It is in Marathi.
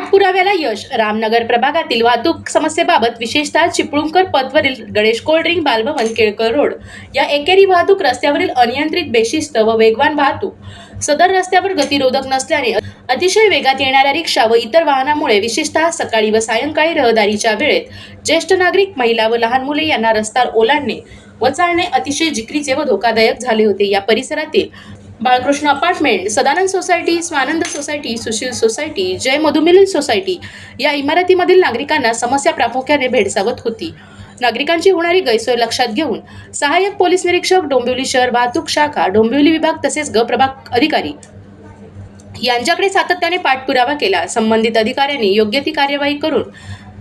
पाठपुराव्याला यश. रामनगर प्रभागातील वाहतूक समस्येबाबत विशेषतः Chiplunkar पथवरील Ganesh cold drink Balbhavan Kelkar road. या एकेरी वाहतूक रस्त्यावरील अनियंत्रित बेशिस्त व वेगवान वाहतूक. सदर रस्त्यावर गतिरोधक नसल्याने अतिशय वेगात येणाऱ्या रिक्षा व इतर वाहनामुळे विशेषतः सकाळी व सायंकाळी रहदारीच्या वेळेत ज्येष्ठ नागरिक महिला व लहान मुले यांना रस्ता ओलांडणे व चालणे अतिशय जिकरीचे व धोकादायक झाले होते. या परिसरातील Balkrishna apartment Sadanand society Swanand society Sushil society Jai Madhumilan society या इमारतीमधील नागरिकांना समस्या प्रामुख्याने भेडसावत होती. नागरिकांची होणारी गैरसोय लक्षात घेऊन सहाय्यक पोलीस निरीक्षक डोंबिवली शहर वाहतूक शाखा डोंबिवली विभाग तसेच ग प्रभाग अधिकारी यांच्याकडे सातत्याने पाठपुरावा केला. संबंधित अधिकाऱ्यांनी योग्य ती कार्यवाही करून